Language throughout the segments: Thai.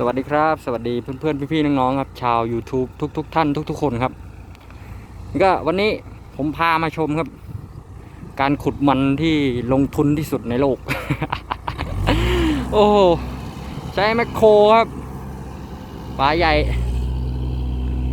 สวัสดีครับ สวัสดีเพื่อนๆพี่ๆน้องๆครับ ชาว YouTube ทุกๆทท่านทุก ๆ คนครับก็วันนี้ผมพามาชมครับ การขุดมันที่ลงทุนที่สุดในโลก โอ้ใช้แมคโครครับปลาใหญ่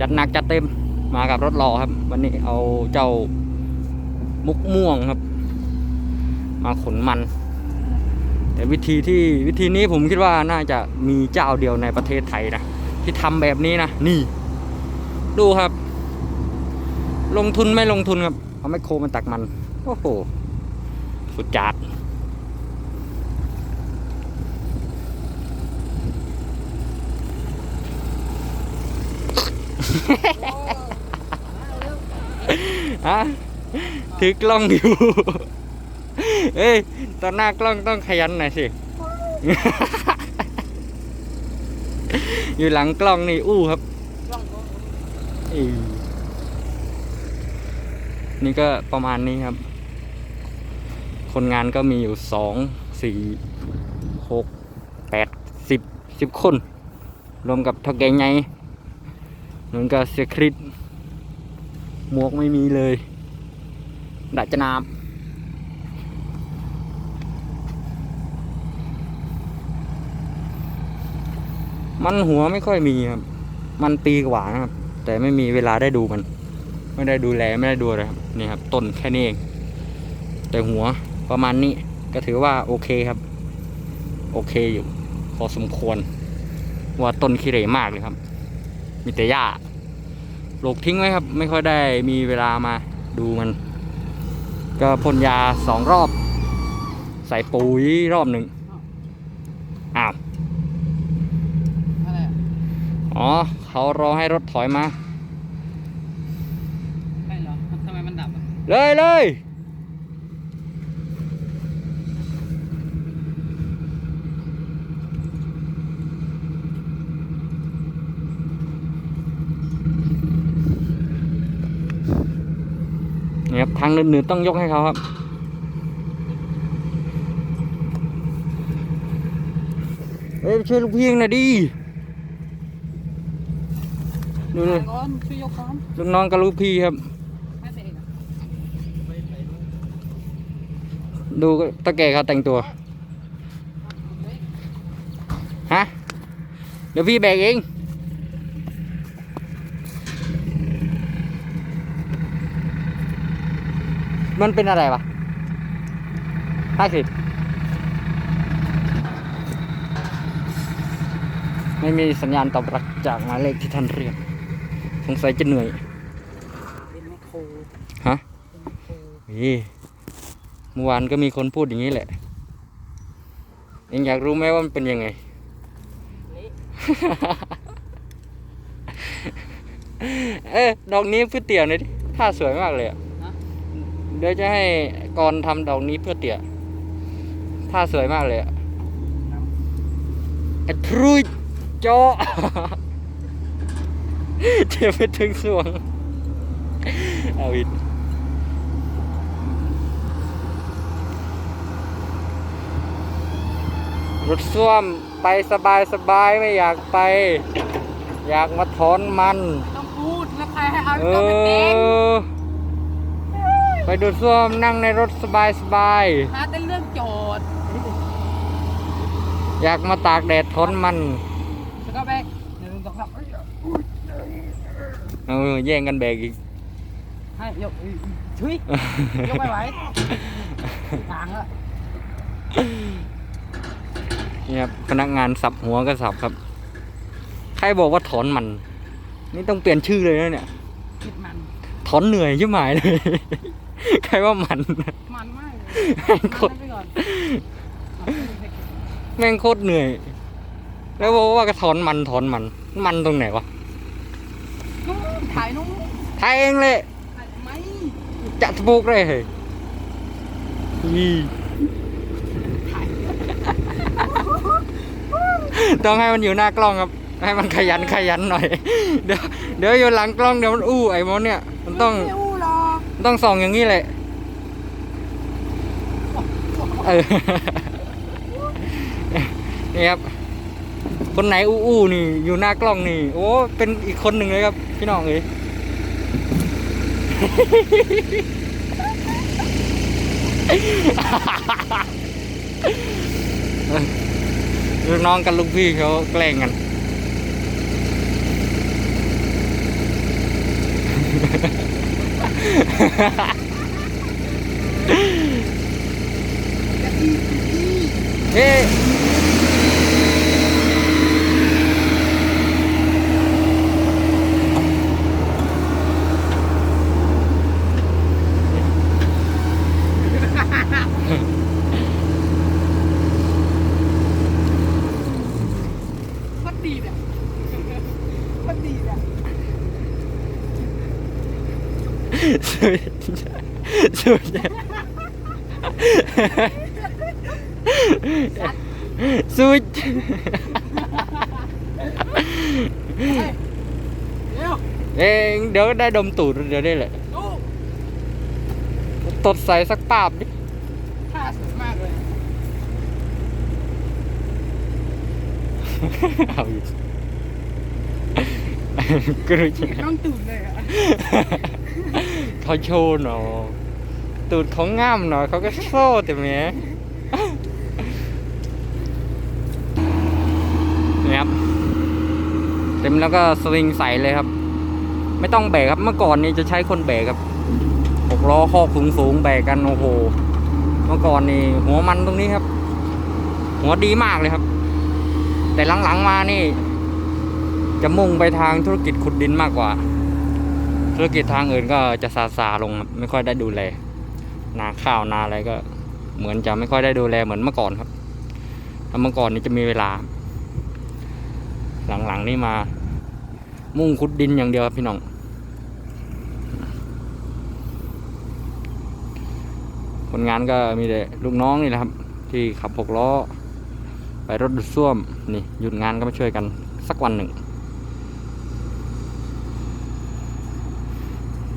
จัดหนักจัดเต็มมากับรถรอครับ วันนี้เอาเจ้า มุกม่วงครับ มาขนมัน แต่วิธีที่วิธีนี้ผมคิดว่าน่าจะมีเจ้าเดียวในประเทศไทยนะที่ทำแบบนี้นะนี่ ดูครับ ลงทุนไม่ลงทุนครับ เอาไมคโครมาตักมันโอ้โหสุดจัดฮะ ถือกล้องอยู่ เอ้ย ตอนหน้ากล้องต้องขยันหน่อยสิ อยู่หลังกล้องนี่อู้ครับ นี่ก็ประมาณนี้ครับ คนงานก็มีอยู่สองสี่หกแปดสิบสิบคน รวมกับทอแกงไงรวมกับเสียคริสหมวกไม่มีเลย ดัจนาบมันหัวไม่ค่อยมีครับ มันปีกว่านะครับ แต่ไม่มีเวลาได้ดูมัน ไม่ได้ดูแลไม่ได้ดูอะไรครับนี่ครับ ต้นแค่นี้เอง แต่หัวประมาณนี้ก็ถือว่าโอเคครับ โอเคอยู่ พอสมควร ว่าต้นขี้เหร่มากเลยครับ มีแต่หญ้าปลูกทิ้งไว้ครับ ไม่ค่อยได้มีเวลามาดูมัน ก็พ่นยาสองรอบ ใส่ปุ๋ยรอบหนึ่งอ้าวอะไรอะอ๋อ เขารอให้รถถอยมาไม่เหรอทำไมมันดับอะเลยเลยนี่ครับทางเดินๆต้องยกให้เขาครับเฮ้ยช่วยลูกพี่หน่อยดิดูเลยก่อนช่วยยกก่อนลูกน้องกับลูกพี่ครับ ดูตะแก่เขาแต่งตัว ฮะ เดี๋ยวพี่แบกเอง มันเป็นอะไรวะห้าสิบไม่มีสัญญาณตอบรับจากหมายเลขที่ท่านเรียกสงสัยจะเหนื่อยเป็นแมคโครฮะเป็นแมคโครนี่เมื่อวานก็มีคนพูดอย่างนี้แหละเองอยากรู้ไหมว่ามันเป็นยังไงเละเอ๊ะดอกนี้เพื่อเตี่ยหน่อยดิท่าสวยมากเลยอะนะ เดี๋ยวจะให้กรทำดอกนี้เพื่อเตี่ยท่าสวยมากเลยอะไอ้ทรุยเจาะเจ็บไปถึงสวงเอาอีกรถส้วมไปสบายสบายๆไม่อยากไป อยากมาถอนมัน ต้องพูดแล้วใครให้เอาเอตัวเป็นเต็งอ ไปดูดซ่วมนั่งในรถสบายสบายหาแต่เรื่องโจทย์ๆอยากมาตากแดดทนมันแล้วก็แบกหนึ่งสองสามเออแย่งกันแบกอีกให้ยกชุยยกไม่ไหวทางละเนี่ยครับพนักงานสับหัวก็สับครับ ใครบอกว่าถอนมัน นี่ต้องเปลี่ยนชื่อเลยนะเนี่ยคิดมันถอนเหนื่อยชิบหายเลย ใครว่ามัน มันมากเลยแม่งโคตร มันไปก่อนแม่งโคตรเหนื่อย แล้วบอกว่าก็ถอนมันถอนมัน มันตรงไหนวะนู้นถ่ายนู้นทายเองเลย ถ่ายทำไมจะปลูกเลยเฮ้ยอีถ่ายต้องให้มันอยู่หน้ากล้องครับ ให้มันขยันขยันหน่อย เดี๋ยวเดี๋ยวอยู่หลังกล้องเดี๋ยวมันอู้ไอ้มดเนี่ย มันต้อง ไม่อู้หรอก ต้องส่องอย่างนี้แหละเออนี่ครับ คนไหนอู้อูนี่ อยู่หน้ากล้องนี่ โอ้ เป็นอีกคนหนึ่งเลยครับ พี่น้องเอ้ยลูกน้องกับลูกพี่เขาแกล้งกัน เฮ้ มันดีอะมันดีอะ สุดสุดสุดเร็วเองเดี๋ยวได้ดมตูดเดี๋ยวได้แเลยเอาอยู่กระชน้องตื่นเลยอะเขาโชว์หนอตูดเขาง่ามหนอเขาก็โซ่แต่แหม่นี่ครับ เต็มแล้วก็สวิงใสเลยครับ ไม่ต้องแบกครับเมื่อก่อนนี้จะใช้คนแบกครับหกล้อคอกสูงสูงๆแบกกันโอ้โห เมื่อก่อนนี่หัวมันตรงนี้ครับ หัวดีมากเลยครับ แต่หลังๆมานี่ จะมุ่งไปทางธุรกิจขุดดินมากกว่า ธุรกิจทางอื่นก็จะซาซาลงไม่ค่อยได้ดูแล นาข้าวนาอะไรก็ เหมือนจะไม่ค่อยได้ดูแลเหมือนเมื่อก่อนครับถ้าเมื่อก่อนนี่จะมีเวลา หลังๆนี่มา มุ่งขุดดินอย่างเดียวครับพี่น้องคนงานก็มีแต่ลูกน้องนี่แหละครับ ที่ขับหกล้อ ไปรถดูดซ่วมนี่หยุดงานก็มาช่วยกันสักวันหนึ่ง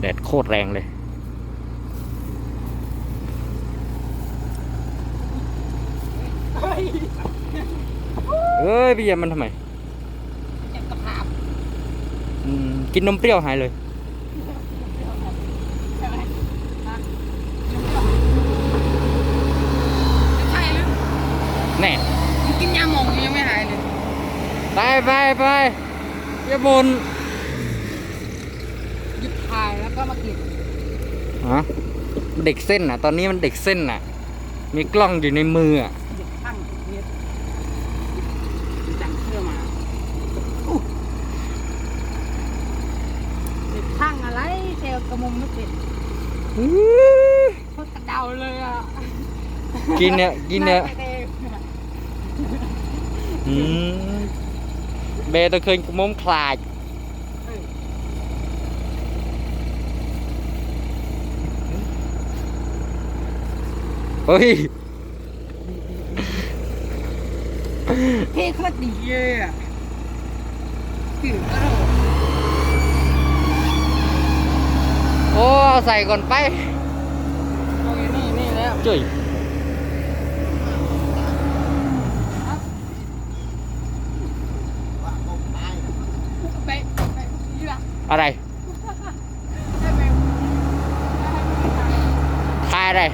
แดดโคตรแรงเลยเฮ้ยเอ้ยพี่เยมมันทำไมเจ็บกระถางอืมกินนมเปรี้ยวหายเลย ใช่ไหมฮะไม่ใช่หรือแน่มึงกินยาหมองยังไม่หายเลย ไปไปไปอย่าบนหยุดถ่าย แล้วก็มากินฮะเด็กเส้นอะ ตอนนี้มันเด็กเส้นอะ มีกล้องอยู่ในมืออะหยุดตั้งเย็ดจังเชื่อมาอู้หยุดตั้งอะไรเซลกระมุมไม่ติดโคตรกระเดาเลยอะกินเนี่ยกินเนี่ยาไปองอืมเบตะเคยกระมมคลาด เอ้ย เฮ้ย เท่โคตรดีเลยอะผิวกระโดดโอ้เอาใส่ก่อนไปโอ้ยนี่นี่แล้วจุ้ยไปไปนี่ละอะไร ไปไป ทายอะไร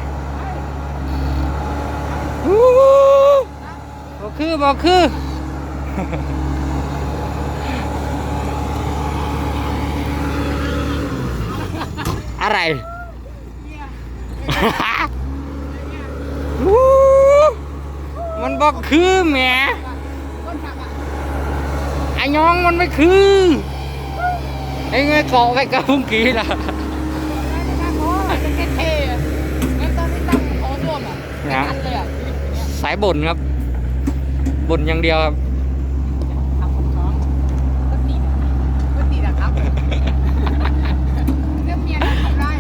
อู้ บอกคือบอกคือ อะไรเนี่ยอู้มันบอกคือแหมต้นผักอะไอ้น้องมันไม่คือไอ้เงยเกาะไปกับพุ่งกี้ล่ะถ้าเขาจะเท่ๆอะงั้นตอนที่ตั้งโถส้วมอะไม่ทันเลยอะชีวิตอย่างเงี้ยสายบ่นครับ บ่นอย่างเดียวครับทำของน้องก็ติดอะก็ติดอะครับเรื่องเมียน่ะทำได้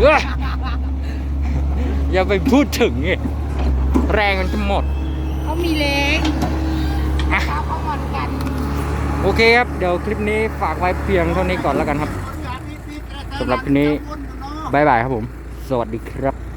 เอ้ออย่าไปพูดถึงไงแรงมันจะหมด เขามีเล้งอะเขาเขางอนกันโอเคครับ เดี๋ยวคลิปนี้ฝากไว้เพียงเท่านี้ก่อนแล้วกันครับสำหรับคลิปนี้บายบายครับผม สวัสดีครับ